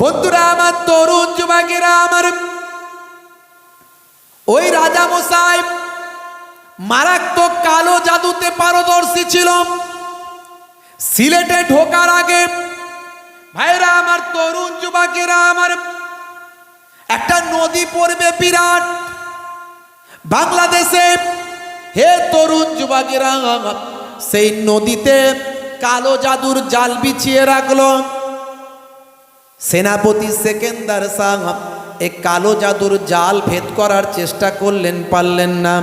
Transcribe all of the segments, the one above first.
বন্ধুরা, আমার তরুণ যুবকেরা, আমার ওই রাজা মশাই মারাত্মক কালো জাদুতে পারদর্শী ছিল। সিলেটে ঢোকার আগে ভাইরা, আমার তরুণ যুবকেরা, আমার একটা নদী পড়বে বিরাট বাংলাদেশে। হে তরুণ যুবকেরা সেই নদীতে কালো জাদুর জাল বিছিয়ে রাখল। সেনাপতি সেকেন্দার সাহ এই কালো জাদুর জাল ভেদ করার চেষ্টা করলেন, পারলেন না।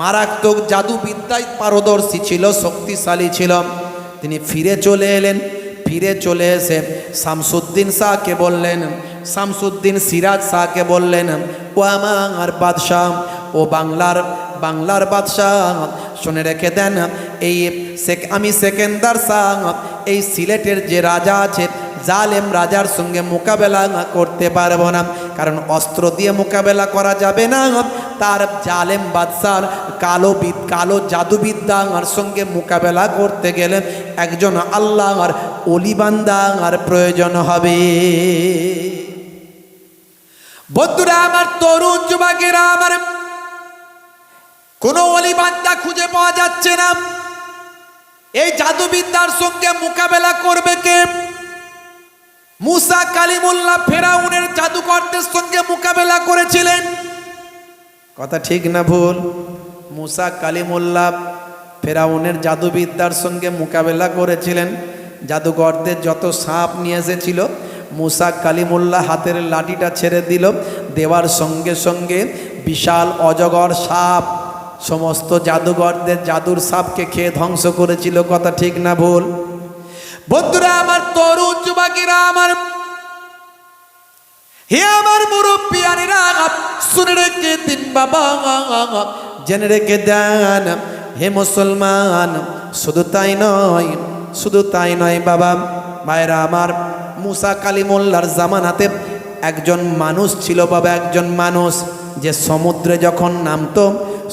মারাত্মক জাদুবিদ্যায় পারদর্শী ছিল, শক্তিশালী ছিল। তিনি ফিরে চলে এলেন, ফিরে চলে এসে শামসুদ্দিন শাহকে বললেন, শামসুদ্দিন সিরাজ শাহকে বললেন, ও আমার বাদশাহ, ও বাংলার বাংলার বাদশাহ, শুনে রেখে দেন, এই আমি সেকেন্দার শাহ এই সিলেটের যে রাজা আছে জালেম রাজার সঙ্গে মোকাবেলা করতে পারব না। কারণ অস্ত্র দিয়ে মোকাবেলা করা যাবে না। তার জালেম বাদশার কালো বিদ কালো জাদুবিদ্যার সঙ্গে মোকাবেলা করতে গেলে একজন আল্লাহর অলিবান্দার প্রয়োজন হবে। বন্ধুরা, আমার তরুণ যুবকেরা, আমার কোনো অলিবান্দা খুঁজে পাওয়া যাচ্ছে না। এই জাদুবিদ্যার সঙ্গে মোকাবেলা করবে কে? মুসা কালিমুল্লাহ ফেরাউনের জাদুকরদের সঙ্গে মোকাবেলা করেছিলেন। কথা ঠিক না ভুল? মুসা কালিমুল্লাহ ফেরাউনের জাদুবিদ্যার সঙ্গে মোকাবেলা করেছিলেন। জাদুকরদের যত সাপ নিয়ে এসেছিল, মুসা কালিমুল্লাহ হাতের লাঠিটা ছেড়ে দিল। দেওয়ার সঙ্গে সঙ্গে বিশাল অজগর সাপ, সমস্ত জাদুকরদের জাদুর সাপকে খেয়ে ধ্বংস করেছিল। কথা ঠিক না ভুল? বন্ধুরা, আমার তরুণ যুবকেরা, আমার হে আমার মুরব্বিয়ানিরা, শুনে রেখে দিন বাবা। জেনে রেখে দেন, হে মুসলমান, শুধু তাই নয়, শুধু তাই নয় বাবা ভাইরা আমার, মুসা কালিমোল্লার জামানাতে একজন মানুষ ছিল বাবা, একজন মানুষ, যে সমুদ্রে যখন নামতো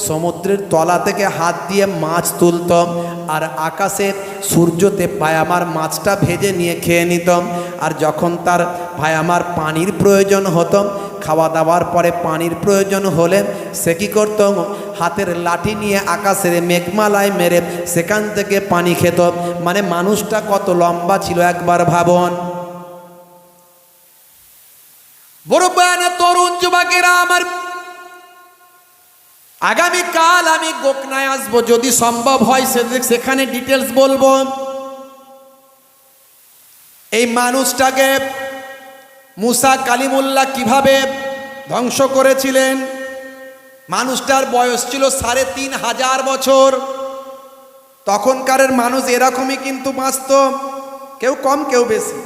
সমুদ্রের তলা থেকে হাত দিয়ে মাছ তুলত আর আকাশে সূর্যতে পায়ামার মাছটা ভেজে নিয়ে খেয়ে নিত আর যখন তার পায়ামার পানির প্রয়োজন হতো, খাওয়া দাওয়ার পরে পানির প্রয়োজন হলে সে কী করতো হাতের লাঠি নিয়ে আকাশের মেঘমালায় মেরে সেখান থেকে পানি খেত। মানে মানুষটা কত লম্বা ছিল একবার ভাবন। বড় তরুণ যুবকেরা আমার আগামীকাল আমি গোকনায় আসব, যদি সম্ভব হয় সেখানে ডিটেলস বলব। এই মানুষটাকে মুসা কালিমুল্লাহ কীভাবে ধ্বংস করেছিলেন? মানুষটার বয়স ছিল সাড়ে তিন হাজার বছর। তখনকারের মানুষ এরকমই কিন্তু বাঁচত, কেউ কম, কেউ বেশি।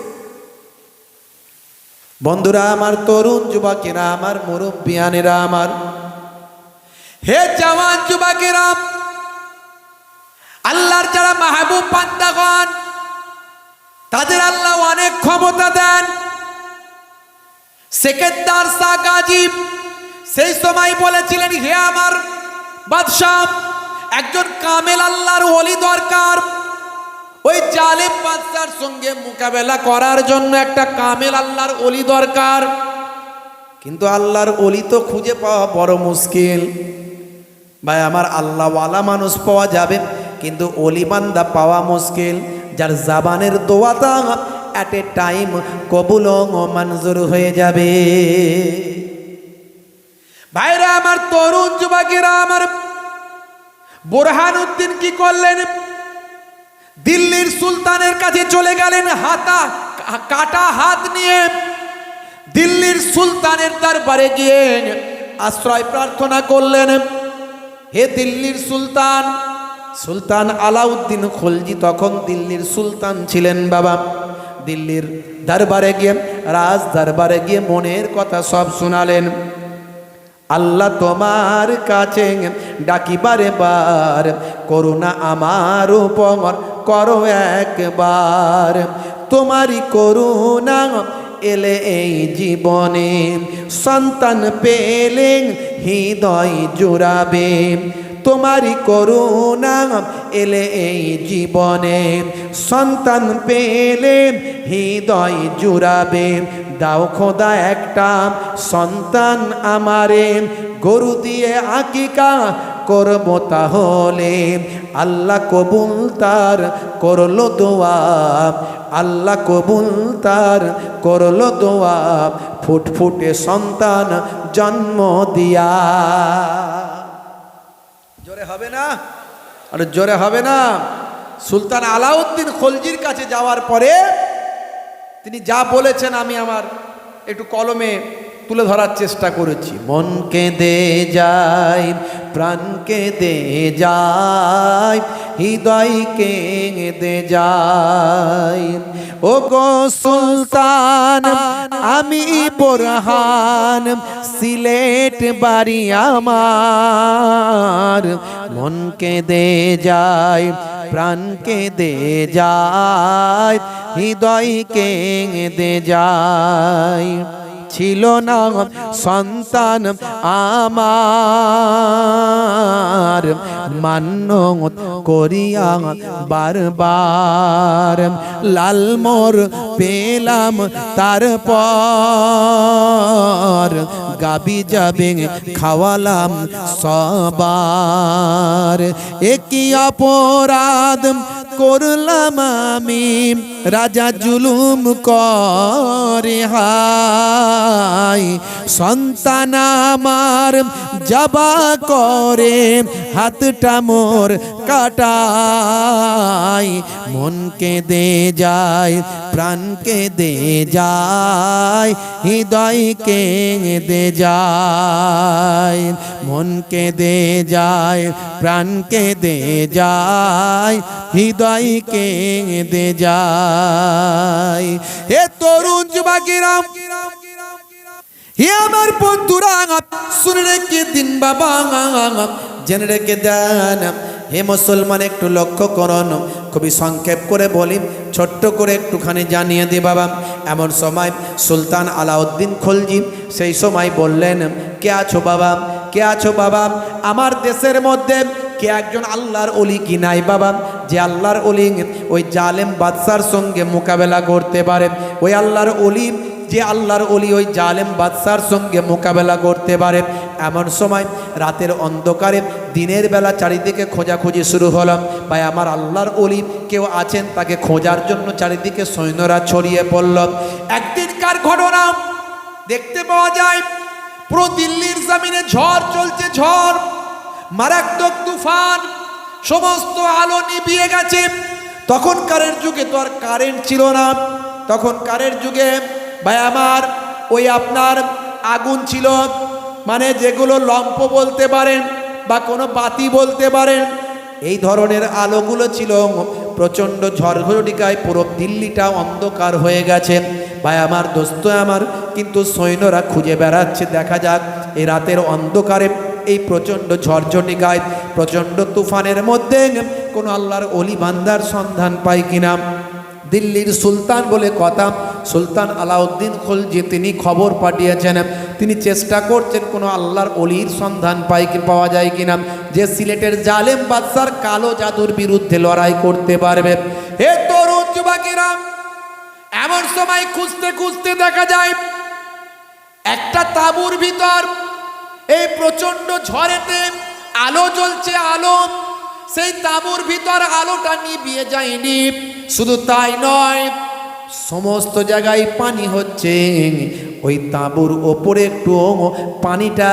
বন্ধুরা, আমার তরুণ যুবকেরা, আমার মুরব্বিয়ানেরা, আমার হে জওয়ান যুবকেরা আল্লাহর যারা মাহবুব পান্তাগণ তাদের আল্লাহ অনেক ক্ষমতা দেন। সেকেন্দার শাহ গাজীব সেই সময় বলেছিলেন, হে আমার বাদশাহ, একজন কামেল আল্লাহর ওলি দরকার। ওই জালেম বাদশার সঙ্গে মোকাবেলা করার জন্য একটা কামেল আল্লাহর ওলি দরকার। কিন্তু আল্লাহর অলি তো খুঁজে পাওয়া বড় মুশকিল। ভাই, আমার আল্লাহওয়ালা মানুষ পাওয়া যাবে, কিন্তু অলিবান্দা পাওয়া মুশকিল। যার জাবানের দোয়াতা অ্যাট এ টাইম কবুল মঞ্জুর হয়ে যাবে। ভাইরা, আমার তরুণ যুবকেরা, আমার বোরহান উদ্দিন কি করলেন? দিল্লির সুলতানের কাছে চলে গেলেন, হাতা কাটা হাত নিয়ে। দিল্লির সুলতানের দরবারে গিয়ে আশ্রয় প্রার্থনা করলেন। হে দিল্লির সুলতান। সুলতান আলাউদ্দিন খলজি তখন দিল্লির সুলতান ছিলেন বাবা। দিল্লির দরবারে গিয়ে, রাজ দরবারে গিয়ে মনের কথা সব শোনালেন। আল্লাহ তোমার কাছে ডাকিবারে বার, করুণা আমার উপর করো একবার। তোমারই করুণা এলে এই জীবনে সন্তান পেলে হৃদয় জুড়াবে। তোমারই করুণা এলে এই জীবনে সন্তান পেলে হৃদয় জুড়াবে। দাও খোদা একটা সন্তান আমারে, গরু দিয়ে আকিকা করব তাহলে? আল্লাহ কবুল তার করল দোয়া। আল্লাহ কবুল তার করল দোয়া। ফুটফুটে সন্তান জন্ম দিয়া। জোরে হবে না? আর জোরে হবে না। সুলতান আলাউদ্দিন খলজির কাছে যাওয়ার পরে তিনি যা বলেছেন আমি আমার একটু কলমে তুলে ধরার চেষ্টা করেছি। মনকে দে যাই প্রাণকে দে যাই হৃদয়কে দে যাই ও গো সুলতান, আমি বোরহান, সিলেট বাড়ি আমার। মনকে দে যাই প্রাণকে দে যাই হৃদয়কে দে যাই ছিল না সন্তান আমার। মান্য করিয়া বারবার লালমোর পেলাম, তারপর গাবি যাবে খাওয়ালাম সবার। একই অপরাধ করলাম আমি? রাজা জুলুম করে হাই সন্তান আমার জবা করে, হাতটা মোর কাটাই মনকে দে যায় প্রাণকে দে যায় হৃদয়কে দে যায়। মনকে দে যায় প্রাণকে দে যায় হৃদয়কে দে যায়। হে তরুণ যুবকেরাম হে আমার বন্ধুরা, শুনে রেখে দিন বাবা, জেনে রেখে দেন। হে মুসলমান, একটু লক্ষ্য করুন, খুবই সংক্ষেপ করে বলি, ছোট্ট করে একটুখানি জানিয়ে দি বাবা। এমন সময় সুলতান আলাউদ্দিন খলজি সেই সময় বললেন, কে আছো বাবা? কে আছো বাবা? আমার দেশের মধ্যে কে একজন আল্লাহর অলি কি নাই বাবা? যে আল্লাহর অলি ওই জালেম বাদশার সঙ্গে মোকাবেলা করতে পারে। ওই আল্লাহর অলি যে আল্লাহর অলি ওই জালেম বাদশার সঙ্গে মোকাবেলা করতে পারে। এমন সময় রাতের অন্ধকারে দিনের বেলা চারিদিকে খোঁজাখুঁজি শুরু হলো। ভাই, আমার আল্লাহর অলি কেউ আছেন? তাকে খোঁজার জন্য চারিদিকে সৈন্যরা ছড়িয়ে পড়ল। একদিনকার ঘটনা? দেখতে পাওয়া যায় পুরো দিল্লির জামিনে ঝড় চলছে, ঝড়। মারাত্মক তুফান, সমস্ত আলো নিভিয়ে গেছে। তখন কারের যুগে তো আর কারেন্ট ছিল না। তখনকারের যুগে ভাই আমার, ওই আপনার আগুন ছিল। মানে যেগুলো লম্প বলতে পারেন বা কোনো বাতি বলতে পারেন, এই ধরনের আলোগুলো ছিল। প্রচণ্ড ঝড়ঘটিকায় পুরো দিল্লিটা অন্ধকার হয়ে গেছে। ভাই আমার দোস্ত আমার, কিন্তু সৈন্যরা খুঁজে বেড়াচ্ছে। দেখা যাক এই রাতের অন্ধকারে এই প্রচণ্ড ঝড়ঝটিকায় প্রচণ্ড তুফানের মধ্যে কোনো আল্লাহর অলি বান্দার সন্ধান পাই কিনা? দিল্লির সুলতান বলে কথা, সুলতান আলাউদ্দিন খলজি তিনি খবর পাঠিয়েছেন, তিনি চেষ্টা করছেন কোনো আল্লাহর অলির সন্ধান পাই কি, পাওয়া যায় কিনা? যে সিলেটের জালেম বাদশার কালো জাদুর বিরুদ্ধে লড়াই করতে পারবে। হে তরুণ যুবকেরা, এমন সময় খুঁজতে খুঁজতে দেখা যায়, একটা তাঁবুর ভিতর এই প্রচণ্ড ঝড়েতে আলো জ্বলছে আলো সেই তাঁবুর ভিতর আলোটা নিবিয়ে যায়নি। শুধু তাই নয়, সমস্ত জায়গায় পানি হচ্ছে। ওই তাঁবুর ওপরে একটু পানিটা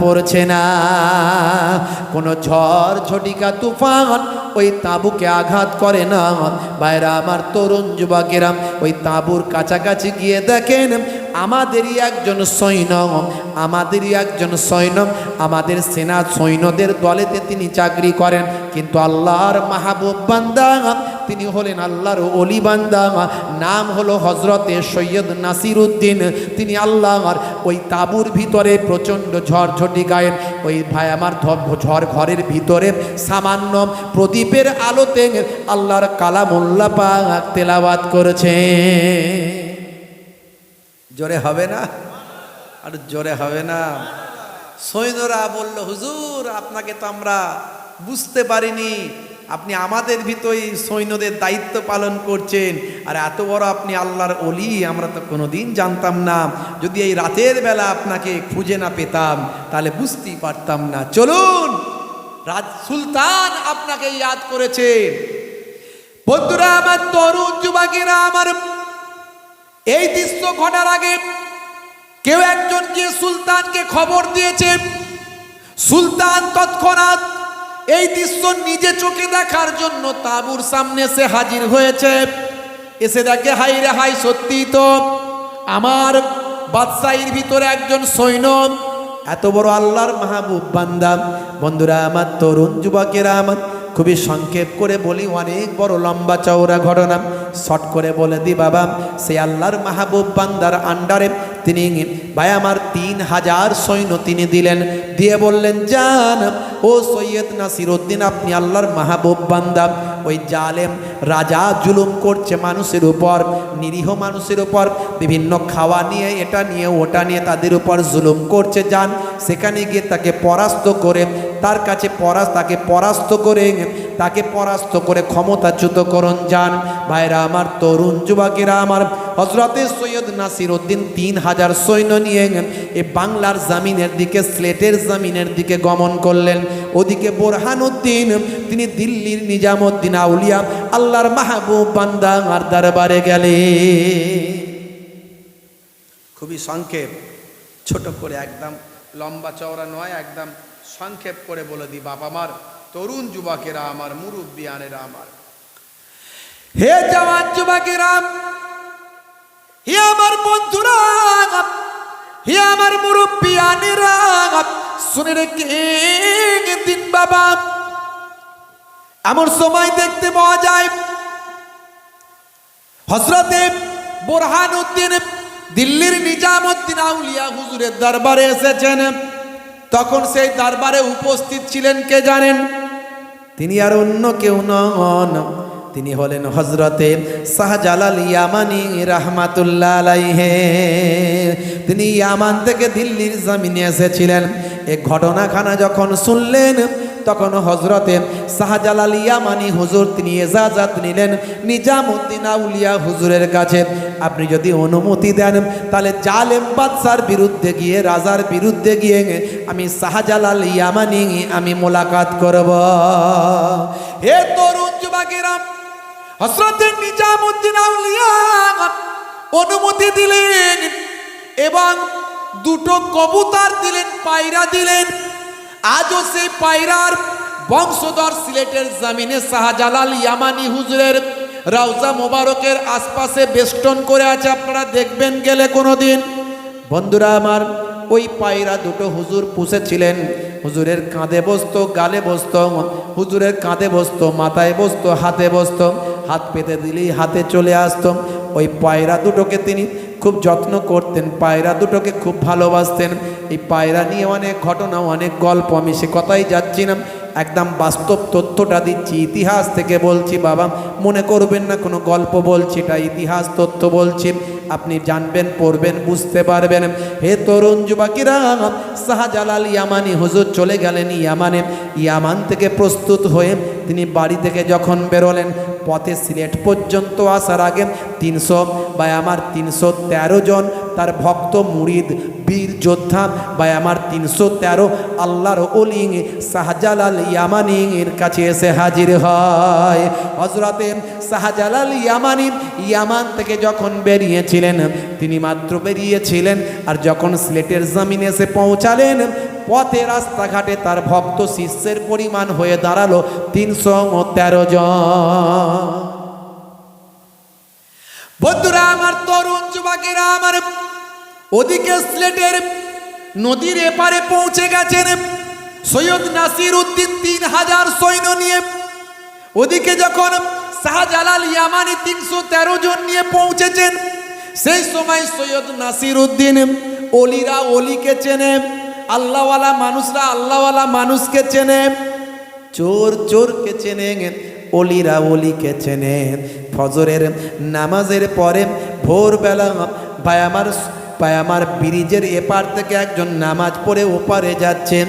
পড়ছে না। কোনো ঝড়, ঝটিকা, তুফান ওই তাঁবুকে আঘাত করে না। বাইরা আমার তরুণ যুবকেরা, ওই তাঁবুর কাছাকাছি গিয়ে দেখেন, আমাদেরই একজন সৈন্য। আমাদেরই একজন সৈন্য, আমাদের সেনা সৈন্যদের দলেতে তিনি চাকরি করেন। কিন্তু আল্লাহর মাহবুব বান্দা, তিনি হলেন আল্লাহর অলি বান্দা। নাম হলো হজরতে সৈয়দ নাসির উদ্দিন তিনি আল্লাহর ওই তাঁবুর ভিতরে প্রচণ্ড ঝড়ঝটি গায়েন। ওই ভাই আমার ঝড় ঘরের ভিতরে সামান্য প্রদীপের আলোতে আল্লাহর কালামুল্লা পাক তেলাওয়াত করেছে। জোরে হবে না? আর জোরে হবে না। সৈন্যরা বলল, হুজুর, আপনাকে তো আমরা বুঝতে পারিনি। আপনি আমাদের ভিতরে সৈন্যদের দায়িত্ব পালন করছেন। আর এত বড় আপনি আল্লাহর অলি আমরা তো কোনোদিন জানতাম না। যদি এই রাতের বেলা আপনাকে খুঁজে না পেতাম, তাহলে বুঝতেই পারতাম না। চলুন, রাজ সুলতান আপনাকে ইয়াদ করেছে। বন্ধুরা, আমার তরুণ যুবকেরা, আমার এই দৃশ্য ঘটার আগে কেউ একজন গিয়ে সুলতানকে খবর দিয়েছে। সুলতান তৎক্ষণাৎ এই দৃশ্য নিজে চোখে দেখার জন্য তাঁবুর সামনে সে হাজির হয়েছে। এসে দেখে, হাই রে হাই সত্যি তো আমার বাদশাহীর ভিতরে একজন সৈন্য। এত বড় আল্লাহর মাহবুব বান্দা। বন্ধুরা আমার, তরুণ যুবকেরা আমার, খুবই সংক্ষেপ করে বলি, অনেক বড় লম্বা চওড়া ঘটনা। শর্ট করে বলে দি বাবা সে আল্লাহর মাহবুব বান্দার আন্ডারে তিনি ভাই, আমার তিন হাজার সৈন্য তিনি দিলেন। দিয়ে বললেন, জান, ও সৈয়দ নাসির উদ্দিন আপনি আল্লাহর মাহবুব বান্দা। ওই জালেম রাজা জুলুম করছে মানুষের উপর, নিরীহ মানুষের উপর, বিভিন্ন খাওয়া নিয়ে, এটা নিয়ে, ওটা নিয়ে তাদের উপর জুলুম করছে। যান সেখানে গিয়ে তাকে পরাস্ত করে তার কাছে পরাস তাকে পরাস্ত করে তাকে পরাস্ত করে ক্ষমতাচ্যুত করণ যান। ভাইরা আমার তরুণ যুবকেরা আমার হজরতে সৈয়দ নাসির উদ্দিন তিন হাজার সৈন্য নিয়ে এ বাংলার জামিনের দিকে, স্লেটের জামিনের দিকে গমন করলেন। ওদিকে বোরহান উদ্দিন তিনি দিল্লির নিজামুদ্দিন আউলিয়া, আল্লাহর মাহবুব বান্দা আর দরবারে গেলে খুবই সংক্ষেপ, ছোট করে একদম, লম্বা চওড়া নয়, একদম সংক্ষেপ করে বলে দি, বাপ আমার, তরুণ যুবকেরা আমার, মুরব্বিয়ানেরা আমার। হে জওয়ান যুবকেরা, হে আমার বন্ধুরা, হে আমার মুরব্বিয়ানেরা, শুনে রেখে দিন বাবা, এমন সময় দেখতে পাওয়া যায় হজরতে বোরহান উদ্দিন দিল্লির নিজামুদ্দিন আউলিয়া হুজুরের দরবারে এসেছেন। তখন সেই দরবারে উপস্থিত ছিলেন কে জানেন? তিনি আর অন্য কেউ নন। তিনি হলেন হজরতে শাহজালাল ইয়ামানি রাহমাতুল্লাহ আলাইহে। তিনি ইয়ামান থেকে দিল্লির জমিনে এসেছিলেন। এ ঘটনাখানা যখন শুনলেন তখন হজরতে শাহজালাল ইয়ামানি হুজুর তিনি এজাজাত নিলেন, নিজামুদ্দিন আউলিয়া হুজুরের কাছে, আপনি যদি অনুমতি দেন, তাহলে জালেম বাদশার বিরুদ্ধে গিয়ে, রাজার বিরুদ্ধে গিয়ে আমি শাহজালাল ইয়ামানি, আমি মোলাকাত করব। হে তরুণ যুবকেরা হজরতে নিজামুদ্দিন আউলিয়া অনুমতি দিলেন এবং দুটো কবুতর দিলেন, পায়রা দিলেন আজও সেই পায়রার বংশধর সিলেটের জামিনে শাহজালাল ইয়ামানি হুজুরের রাউজা মোবারকের আশপাশে বেষ্টন করে আছে। আপনারা দেখবেন গেলে কোনোদিন। বন্ধুরা আমার, ওই পায়রা দুটো হুজুর পুষেছিলেন। হুজুরের কাঁধে বসতো, গালে বসতো, হুজুরের কাঁধে বসতো, মাথায় বসতো, হাতে বসতো, হাত পেতে দিলেই হাতে চলে আসতো। ওই পায়রা দুটোকে তিনি খুব যত্ন করতেন, পায়রা দুটোকে খুব ভালোবাসতেন। এই পায়রা নিয়ে অনেক ঘটনা, অনেক গল্প, আমি সে কথাই যাচ্ছিলাম। একদম বাস্তব তথ্যটা দিচ্ছি, ইতিহাস থেকে বলছি, বাবা, মনে করবেন না, কোনো গল্প বলছি, এটা ইতিহাস তথ্য বলছি, আপনি জানবেন, পড়বেন, বুঝতে পারবেন। হে তরুণ যুবকেরা, শাহজালাল ইয়ামানি হুজুর চলে গেলেন ইয়ামানে, ইয়ামান থেকে প্রস্তুত হয়ে তিনি বাড়ি থেকে যখন বেরোলেন, পথে সিলেট পর্যন্ত আসার আগে তিনশো বা আমার তিনশো তেরো জন তার ভক্ত, মুরিদ, বীর যোদ্ধা বা আমার তিনশো তেরো আল্লাহর ওলিং শাহজালাল ইয়ামানির কাছে এসে হাজির হয়। হজরতে শাহজালাল ইয়ামানি ইয়ামান থেকে যখন বেরিয়েছিলেন, তিনি মাত্র বেরিয়েছিলেন আর যখন স্লেটের জমিনে এসে পৌঁছালেন, পথে রাস্তাঘাটে তার ভক্ত শিষ্যের পরিমাণ হয়ে দাঁড়াল তিনশো ও তেরো জন। বন্ধুরা, আমার তরুণ যুবকেরা, আমার ওদিকে স্লেটের নদীর এপারে পৌঁছে গেছেন সৈয়দ নাসির উদ্দিন তিন হাজার সৈন্য নিয়ে। ওদিকে যখন শাহজালাল ইয়ামানি তিনশো তেরো জন নিয়ে পৌঁছেছেন, সেই সময় সৈয়দ নাসির উদ্দিন অলিরা অলিকে চেনে, আল্লাহওয়ালা মানুষরা আল্লাহওয়ালা মানুষকে চেনে, চোর চোরকে চেনে, অলিরা অলিকে চেনে। ফজরের নামাজের পরে ভোরবেলা ভাই আমার আমার ব্রিজের এপার থেকে একজন নামাজ পড়ে ওপারে যাচ্ছেন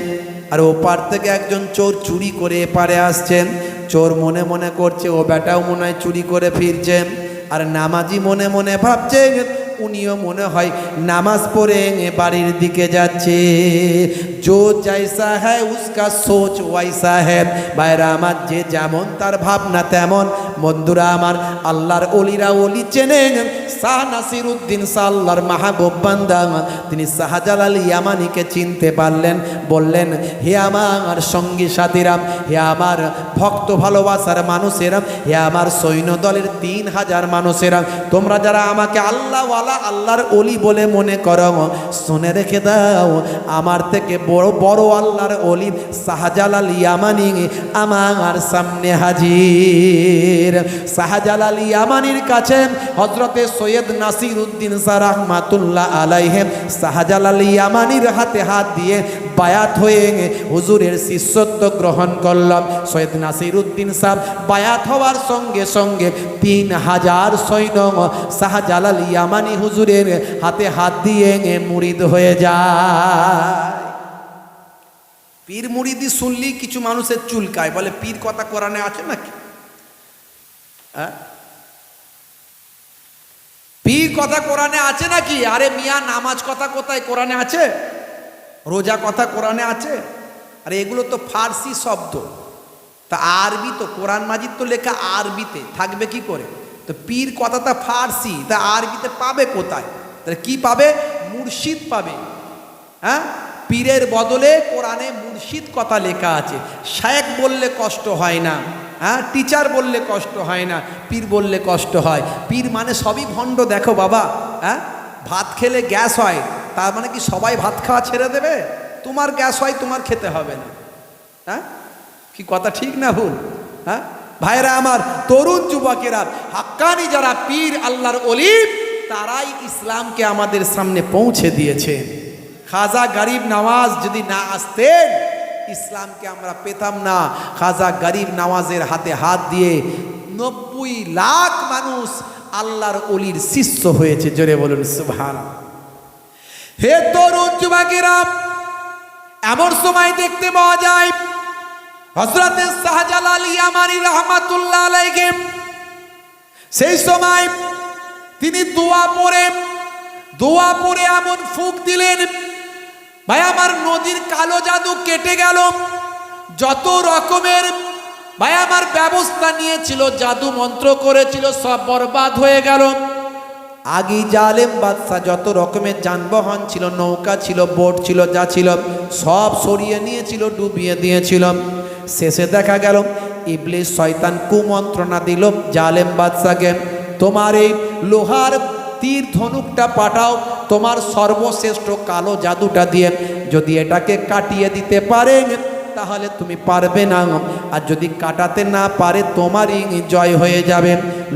আর ওপার থেকে একজন চোর চুরি করে এপারে আসছেন। চোর মনে মনে করছে, ও বেটাও মনে হয় চুরি করে ফিরছেন। আর নামাজি মনে মনে ভাবছে উনিও মনে হয় নামাজ পড়ে বাড়ির দিকে যাচ্ছে। জো জাইসা হ্যায় উসকা সোচ ওয়াইসা হ্যায় বাইরা আমার যে যেমন তার ভাবনা তেমন। বন্ধুরা আমার, আল্লাহর অলিরা অলি চেনেন, শাহ নাসির উদ্দিন সাল্লার মাহবুব বান্দা। তিনি শাহজালাল ইয়ামানিকে চিনতে পারলেন, বললেন, হে আমার সঙ্গী সাথীরাম হে আমার ভক্ত ভালোবাসার মানুষেরা, হে আমার সৈন্য দলের তিন হাজার মানুষেরা, তোমরা যারা আমাকে আল্লাহওয়ালা, আল্লাহর অলি বলে মনে করো, শুনে রেখে দাও, আমার থেকে বড় বড় আল্লাহর অলি শাহজালাল ইয়ামানি আমার সামনে হাজির। শাহজালাল ইয়ামানির কাছে হজরতে সৈয়দ নাসির উদ্দিন শাহ রহমাতুল্লাহ আলাইহেম শাহজালাল ইয়ামানির হাতে হাত দিয়ে বায়াত হয়ে হুজুরের শিষ্যত্ব গ্রহণ করলাম। সৈয়দ নাসির উদ্দিন সাহ বায়াত হওয়ার সঙ্গে সঙ্গে তিন হাজার সৈন্য শাহজালাল ইয়ামানি হুজুরের হাতে হাত দিয়ে মুরিদ হয়ে যায়। পীর মুরিদি শুনলি কিছু মানুষের চুলকায়। বলে, পীর কথা কোরআনে আছে নাকি? হ্যাঁ? পীর কথা কোরআনে আছে নাকি? আরে মিয়া, নামাজ কথা কোথায়? কোরআনে আছে? রোজা কথা কোরআনে আছে? আরে এগুলো তো ফার্সি শব্দ। তা আরবি তো, কোরআন মাজিদ তো লেখা আরবিতে, থাকবে কি করে? তো পীর কথাটা ফার্সি, তা আরবিতে পাবে কোথায়? তাহলে কি পাবে? মুর্শিদ পাবে। হ্যাঁ? পীরের বদলে কোরআনে মুর্শিদ কথা লেখা আছে। শায়েক বললে কষ্ট হয় না। হ্যাঁ টিচার বললে কষ্ট হয় না, পীর বললে কষ্ট হয়। পীর মানে সবই ভণ্ড, দেখো বাবা হ্যাঁ? ভাত খেলে গ্যাস হয়, তার মানে কি সবাই ভাত খাওয়া ছেড়ে দেবে? তোমার গ্যাস হয়, তোমার খেতে হবে না। হ্যাঁ? কি কথা ঠিক না ভুল? হ্যাঁ? ভাইরা আমার, তরুণ যুবকেরা, হাক্কানি যারা পীর, আল্লাহর অলিম তারাই ইসলামকে আমাদের সামনে পৌঁছে দিয়েছে। খাজা গরিব নওয়াজ যদি না আসতেন ইসলামকে আমরা পেতাম না। খাজা গরিব নওয়াজের হাতে হাত দিয়ে নব্বই লাখ মানুষ আল্লাহর অলির শিষ্য হয়েছে। জোরে বলুন সুভান হে তরুণ যুবকেরা, এমন সময় দেখতে পাওয়া যায় হজরতে শাহজালাল ইয়ামানি রহমাতুল্লাহ আলাইকে সেই সময় তিনি দোয়া পড়ে দোয়া পড়ে এমন ফুক দিলেন ভাই, আমার নদীর কালো জাদু কেটে গেল। যত রকমের, ভাই, আমার ব্যবস্থা নিয়েছিল, জাদু মন্ত্র করেছিল, সব বরবাদ হয়ে গেল। আগে জালেম বাদশাহ যত রকমের যানবাহন ছিল, নৌকা ছিল, বোট ছিল, যা ছিল, সব সরিয়ে নিয়েছিল, ডুবিয়ে দিয়েছিল। শেষে দেখা গেল, ইবলিস শয়তান কুমন্ত্রণা দিল জালেম বাদশাকে তোমার এই লোহার তীর ধনুকটা পাঠাও তোমার সর্বশ্রেষ্ঠ কালো জাদুটা দিয়ে যদি এটাকে কাটিয়ে দিতে পারে তাহলে তুমি পারবে না আর যদি কাটাতে না পারে, তোমারই জয় হয়ে যাবে।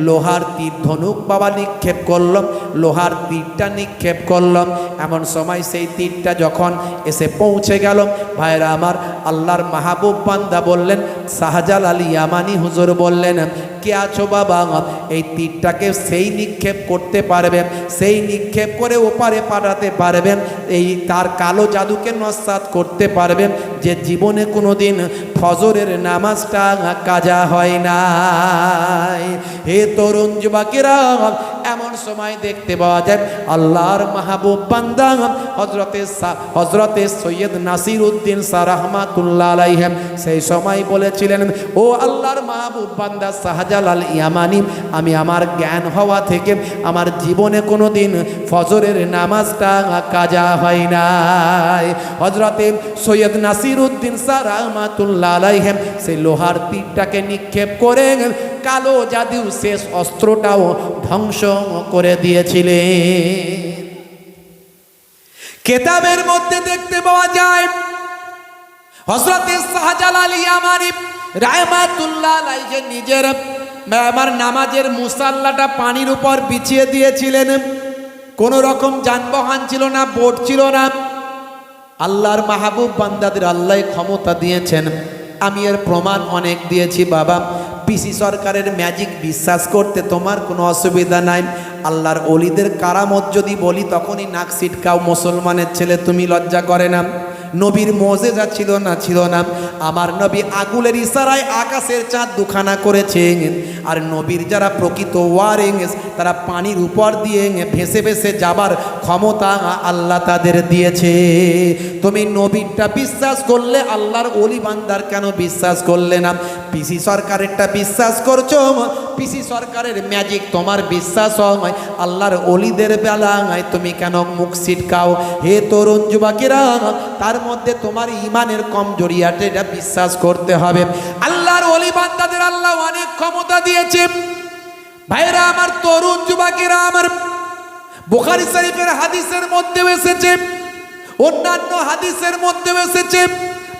লোহার তীর ধনুক বাবা নিক্ষেপ করলাম লোহার তীরটা নিক্ষেপ করলাম এমন সময় সেই তীরটা যখন এসে পৌঁছে গেল ভাইরা আমার আল্লাহর মাহবুব বান্দা বললেন শাহজাল আলী ইয়ামানি হুজুর বললেন, কে আছো বাবা এই তীরটাকে সেই নিক্ষেপ করতে পারবেন সেই নিক্ষেপ করে ওপারে পাঠাতে পারবেন এই তার কালো জাদুকে নস্বাত করতে পারবেন যে জীবনে কোনো দিন ফজরের নামাজটা কাজা হয় না হে তরুণ যুবকেরা সময় দেখতে পাওয়া যায় আল্লাহর মাহবুব বান্দা হজরতে হজরতে সৈয়দ নাসির উদ্দিন শাহ রহমাতুল্লাহ আলাইহেম। সেই সময় বলেছিলেন, ও আল্লাহর মাহবুব বান্দা শাহজালাল ইয়ামানি, আমি আমার জ্ঞান হওয়া থেকে আমার জীবনে কোনো দিন ফজরের নামাজটা কাজা হয় নাই। হজরতে সৈয়দ নাসির উদ্দিন শাহ রহমাতুল্লাহ আলাইহেম সেই লোহার তীরটাকে নিক্ষেপ করে কালো জাদুর শেষ অস্ত্রটাও ধ্বংস করে দিয়েছিলেন কেতাবের মধ্যে দেখতে পাওয়া যায় হজরতে শাহজালাল ইয়ামানি রাহমাতুল্লাহ আলাইহি নিজের আমার নামাজের মুসাল্লাটা পানির উপর বিছিয়ে দিয়েছিলেন। কোনো রকম যানবাহন ছিল না, বোট ছিল না। আল্লাহর মাহবুব বান্দাদের আল্লাহ ক্ষমতা দিয়েছেন। আমি এর প্রমাণ অনেক দিয়েছি, বাবা। পিসি সরকারের ম্যাজিক বিশ্বাস করতে তোমার কোনো অসুবিধা নাই। আল্লাহর অলিদের কারামত যদি বলি, তখনই নাক সিটকাও মুসলমানের ছেলে, তুমি লজ্জা করে না। নবীর মোজেজা ছিল না ছিল না। আমার নবী আগুলের ইশারায় আকাশের চাঁদ দুখানা করেছেন আর নবীর যারা প্রকৃত ওয়ারিং তারা পানির উপর দিয়ে ভেসে ভেসে যাবার ক্ষমতা আল্লাহ তাদের দিয়েছে। তুমি নবীরটা বিশ্বাস করলে, আল্লাহর অলি বান্দার কেন বিশ্বাস করলে না? পিসি সরকারেরটা বিশ্বাস করছ? পিসি সরকারের ম্যাজিক তোমার বিশ্বাস হয়। আল্লাহর অলিদের বেলায় তুমি কেন মুখ ছিটকাও? হে তরুণ যুবকেরা, তার মধ্যে তোমার ইমানের কমজোরিয়াটা এটা বিশ্বাস করতে হবে। আল্লাহর অলি বান্দাদের আল্লাহ অনেক ক্ষমতা দিয়েছে। ভাইরা আমার তরুণ যুবকেরা, আমার বুখারি শরীফের হাদিসের মধ্যে এসেছে। অন্যান্য হাদিসের মধ্যে এসেছে।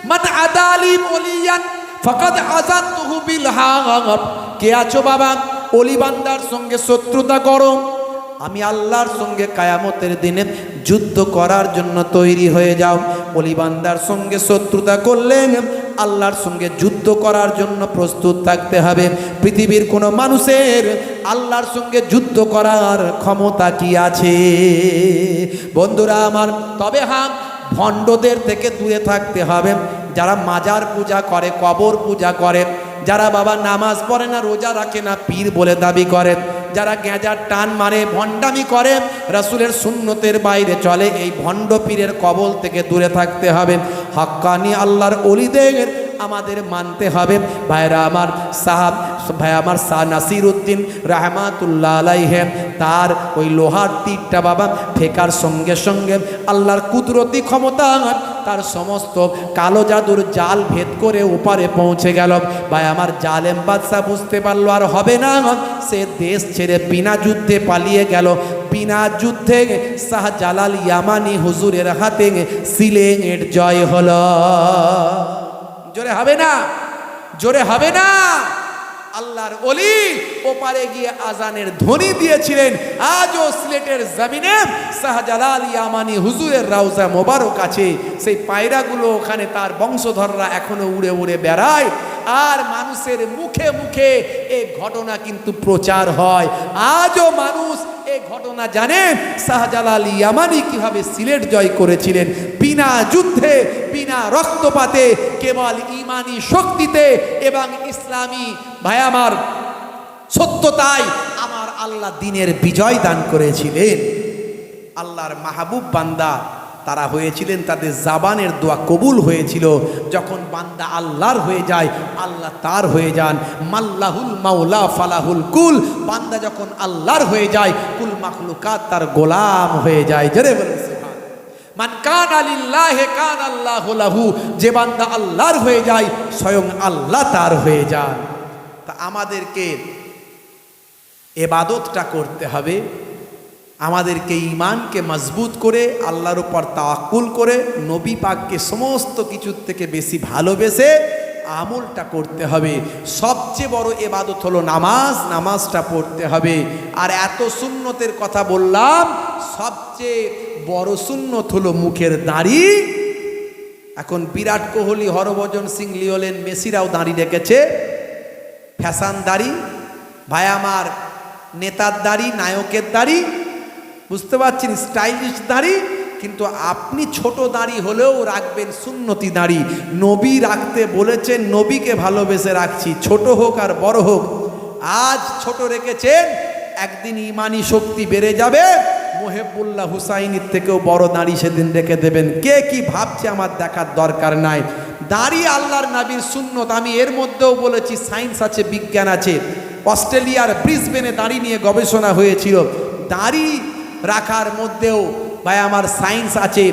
মান আদালিম ওলিয়ান ফাকাদ আযানতুহু বিল হাগ কে আছো বাবা? অলিবান্দার সঙ্গে শত্রুতা করো। আমি আল্লাহর সঙ্গে কায়ামতের দিনে যুদ্ধ করার জন্য তৈরি হয়ে যাও। অলিবান্দার সঙ্গে শত্রুতা করলেন আল্লাহর সঙ্গে যুদ্ধ করার জন্য প্রস্তুত থাকতে হবে। পৃথিবীর কোনো মানুষের আল্লাহর সঙ্গে যুদ্ধ করার ক্ষমতা কি আছে? বন্ধুরা আমার, তবে হ্যাঁ ভণ্ডদের থেকে দূরে থাকতে হবে। যারা মাজার পূজা করে, কবর পূজা করে, যারা বাবা নামাজ পড়ে না, রোজা রাখে না, পীর বলে দাবি করে। যারা গেঁজার টান মারে, ভণ্ডামি করে, রাসুলের শূন্যতের বাইরে চলে, এই ভণ্ড পীরের কবল থেকে দূরে থাকতে হবে। হাক্কানি আল্লাহর অলিদের আমাদের মানতে হবে। ভাইরা আমার সাহাব ভাই আমার শাহ নাসির উদ্দিন রাহমাতুল্লাহ আলাইহে, তার ওই লোহার তীরটা বাবা, ফেকার সঙ্গে সঙ্গে আল্লাহর কুদরতি ক্ষমতা তার সমস্ত কালো জাদুর জাল ভেদ করে ওপারে পৌঁছে গেল। ভাই আমার জালেম বাদশাহ বুঝতে পারল আর হবে না। সে দেশ ছেড়ে বিনা যুদ্ধে পালিয়ে গেল। বিনা যুদ্ধে শাহ জালাল ইয়ামানি হুজুরের হাতে সিলেঙের জয় হলো। জোরে হবে না, জোরে হবে না। আল্লাহর অলি ওপারে গিয়ে আজানের ধ্বনি দিয়েছিলেন, আজও সিলেটের জামিনে শাহজালাল ইয়ামানি হুজুরের রাউজা মোবারক আছে। সেই পায়রাগুলো ওখানে তার বংশধররা এখনও উড়ে উড়ে বেড়ায়। আর মানুষের মুখে মুখে এ ঘটনা কিন্তু প্রচার হয়। আজও মানুষ এ ঘটনা জানেন শাহজালাল ইয়ামানি কীভাবে সিলেট জয় করেছিলেন। বিনা যুদ্ধে, বিনা রক্তপাতে, কেবল ইমানি শক্তিতে এবং ইসলামী, ভাই আমার, সত্যতাই আমার আল্লাহ দিনের বিজয় দান করেছিলেন। আল্লাহর মাহবুব বান্দা তারা হয়েছিলেন, তাদের জাবানের দোয়া কবুল হয়েছিল। যখন বান্দা আল্লাহর হয়ে যায়, আল্লাহ তার হয়ে যান। মাল্লাহুল মাওলা ফালাহুল কুল। বান্দা যখন আল্লাহর হয়ে যায়, কুল মাখলুকাত তার গোলাম হয়ে যায়। জরে কান আল্লাহ লাহু। যে বান্দা আল্লাহর হয়ে যায়, স্বয়ং আল্লাহ তার হয়ে যান। তা আমাদেরকে এবাদতটা করতে হবে। আমাদেরকে ইমানকে মজবুত করে, আল্লাহর উপর তাকুল করে, নবী পাককে সমস্ত কিছুর থেকে বেশি ভালোবেসে আমলটা করতে হবে। সবচেয়ে বড় এবাদত হলো নামাজ, নামাজটা পড়তে হবে। আর এত সুন্নতের কথা বললাম, সবচেয়ে বড় সুন্নত হলো মুখের দাড়ি। এখন বিরাট কোহলি, হরভজন সিং লিওলেন মেসিরাও দাঁড়ি রেখেছে ফ্যাশান দাড়ি, ভাই আমার নেতার দাড়ি, নায়কের দাড়ি বুঝতে পারছেন? স্টাইলিশ দাড়ি, কিন্তু আপনি ছোট দাড়ি হলেও রাখবেন সুন্নতি দাড়ি। নবী রাখতে বলেছেন, নবীকে ভালোবেসে রাখছি, ছোট হোক আর বড় হোক। আজ ছোট রেখেছেন, একদিন ইমানি শক্তি বেড়ে যাবে। মোহেবুল্লাহ হুসাইনির থেকেও বড় দাড়ি সেদিন রেখে দেবেন। কে কি ভাবছে আমার দেখার দরকার নাই। দাড়ি আল্লাহর নাবির সুন্নত, আমি এর মধ্যেও বলেছি, সায়েন্স আছে, বিজ্ঞান আছে। অস্ট্রেলিয়ার ব্রিসবেনে দাড়ি নিয়ে গবেষণা হয়েছিল। দাড়ি রাখার মধ্যেও ভাই আমার সায়েন্স আছে।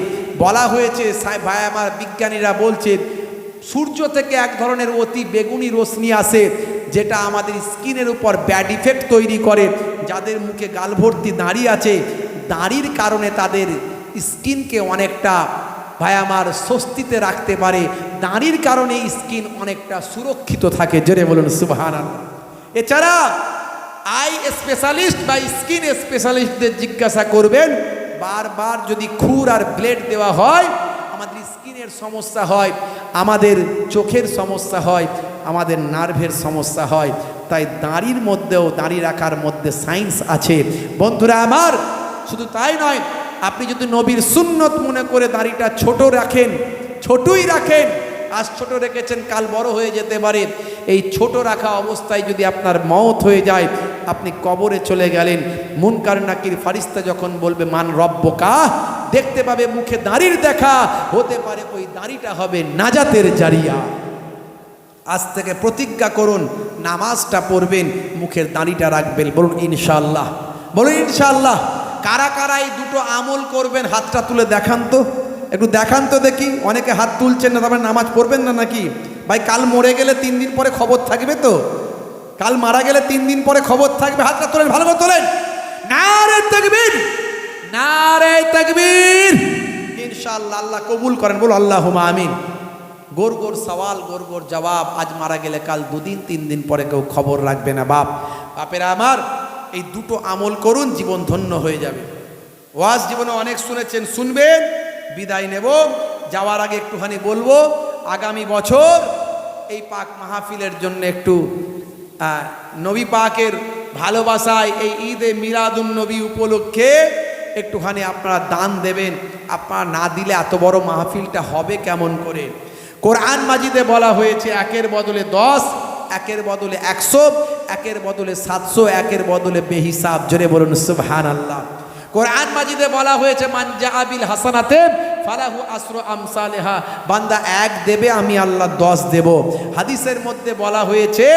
বলা হয়েছে ভাই আমার বিজ্ঞানীরা বলছে, সূর্য থেকে এক ধরনের অতি বেগুনি রশ্মি আসে, যেটা আমাদের স্কিনের উপর ব্যাড ইফেক্ট তৈরি করে, যাদের মুখে গাল ভর্তি দাড়ি আছে। দাঁড়ির কারণে তাদের স্কিনকে অনেকটা, ভাই আমার স্বস্তিতে রাখতে পারে। দাঁড়ির কারণে স্কিন অনেকটা সুরক্ষিত থাকে। জোরে বলুন সুবাহান এছাড়া আই স্পেশালিস্ট বা স্কিন স্পেশালিস্টদের জিজ্ঞাসা করবেন, বারবার যদি খুর আর ব্লেড দেওয়া হয়, আমাদের স্কিনের সমস্যা হয়, আমাদের চোখের সমস্যা হয়, আমাদের নার্ভের সমস্যা হয়, তাই দাঁড়ির মধ্যেও, দাঁড়ি রাখার মধ্যে সায়েন্স আছে। বন্ধুরা আমার, শুধু তাই নয়, আপনি যদি নবীর সুন্নত মনে করে দাঁড়িটা ছোট রাখেন, ছোটই রাখেন আজ ছোট রেখেছেন, কাল বড় হয়ে যেতে পারে। এই ছোট রাখা অবস্থায় যদি আপনার মত হয়ে যায়, আপনি কবরে চলে গেলেন। মুনকার নাকির ফারিস্তা যখন বলবে, মান রব্বকা? দেখতে পাবে মুখে দাড়ির দেখা। হতে পারে ওই দাঁড়িটা হবে নাজাতের জারিয়া। আজ থেকে প্রতিজ্ঞা করুন, নামাজটা পড়বেন, মুখের দাঁড়িটা রাখবেন। বলুন ইনশাল্লাহ বলুন ইনশাল্লাহ কারা কারা এই দুটো আমল করবেন, হাতটা তুলে দেখান তো। একটু দেখান তো দেখি। অনেকে হাত তুলছেন না, তারপরে নামাজ পড়বেন না নাকি? ভাই, কাল মরে গেলে তিন দিন পরে খবর থাকবে তো? কাল মারা গেলে তিন দিন পরে খবর থাকবে। হাতটা তোলেন, ভালো করে তোলেন। নারে তাকবীর নারে তাকবীর। ইনশাআল্লাহ, আল্লাহ কবুল করেন। বলো আল্লাহ আমিন। গোর গোর সওয়াল, গোর গোর জবাব। আজ মারা গেলে কাল দুদিন, তিন দিন পরে কেউ খবর রাখবে না, বাপ। বাপেরা আমার, এই দুটো আমল করুন, জীবন ধন্য হয়ে যাবে। ওয়াজ জীবনে অনেক শুনেছেন, শুনবেন? বিদায় নেব। যাওয়ার আগে একটুখানি বলব, আগামী বছর এই পাক মাহফিলের জন্য একটু নবী পাকের ভালোবাসায় এই ঈদে মিলাদুন নবী উপলক্ষে একটুখানি আপনারা দান দেবেন। আপনারা না দিলে এত বড় মাহফিলটা হবে কেমন করে? কোরআন মাজিদে বলা হয়েছে, একের বদলে দশ, একের বদলে একশো, একের বদলে সাতশো, একের বদলে বেহিসাব। জোরে বলুন সুবহান আল্লাহ কোরআন মাজিদে বলা হয়েছে মানজা আবিল হাসানাতে ফালাহু আসরু আমসালেহা। বান্দা এক দেবে, আমি আল্লাহ দশ দেব। হাদিসের মধ্যে বলা হয়েছে,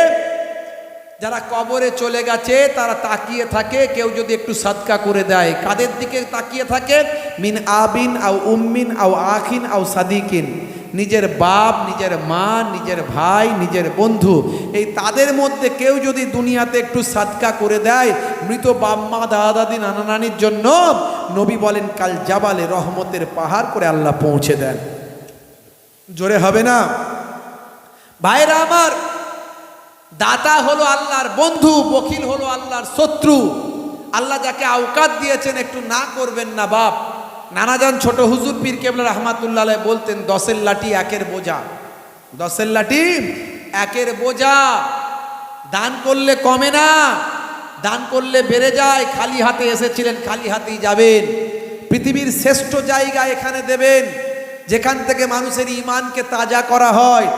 যারা কবরে চলে গেছে, তারা তাকিয়ে থাকে, কেউ যদি একটু সাদকা করে দেয়। কাদের দিকে তাকিয়ে থাকে? মিন আবিন আও উম্মিন আও আখিন আও সাদিকিন। নিজের বাপ, নিজের মা, নিজের ভাই, নিজের বন্ধু, এই তাদের মধ্যে কেউ যদি দুনিয়াতে একটু সাদকা করে দেয়, মৃত বাম্মা দাদা দাদি নানা, নানির জন্য, নবী বলেন, কাল জাবালে রহমতের পাহাড় করে আল্লাহ পৌঁছে দেন। জোরে হবে না? ভাইরা আমার, দাতা হলো আল্লাহর বন্ধু, বকিল হলো আল্লাহর শত্রু। আল্লাহ যাকে আওকাত দিয়েছেন, একটু না করবেন না বাপ। নানাজান ছোট হুজুর পীর কেবলা রহমাতুল্লাহ বলতেন, দশের লাঠি একের বোঝা। দশের লাঠি একের বোঝা। দান করলে কমে না, দান করলে বেড়ে যায়। খালি হাতে এসেছিলেন, খালি হাতেই যাবেন। পৃথিবীর শ্রেষ্ঠ জায়গা এখানে দেবেন, যেখান থেকে মানুষের ইমানকে তাজা করা হয়।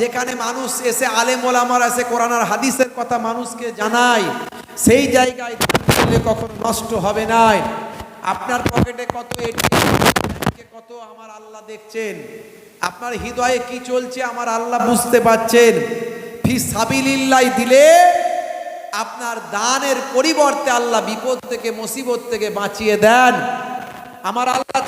যেখানে মানুষ এসে আলেম ওলামার এসে কোরআন আর হাদিসের কথা মানুষকে জানায়, সেই জায়গায় দান করলে কখনো নষ্ট হবে না। আপনার পকেটে কত এটিএমকে কত আমার আল্লাহ দেখছেন? আপনার হৃদয়ে কি চলছে আমার আল্লাহ বুঝতে পাচ্ছেন ফি সাবিলিল্লাহ দিলে আপনার দানের পরিবর্তে আল্লাহ বিপদ থেকে, মুসিবত থেকে বাঁচিয়ে দেন। আমার আল্লাহ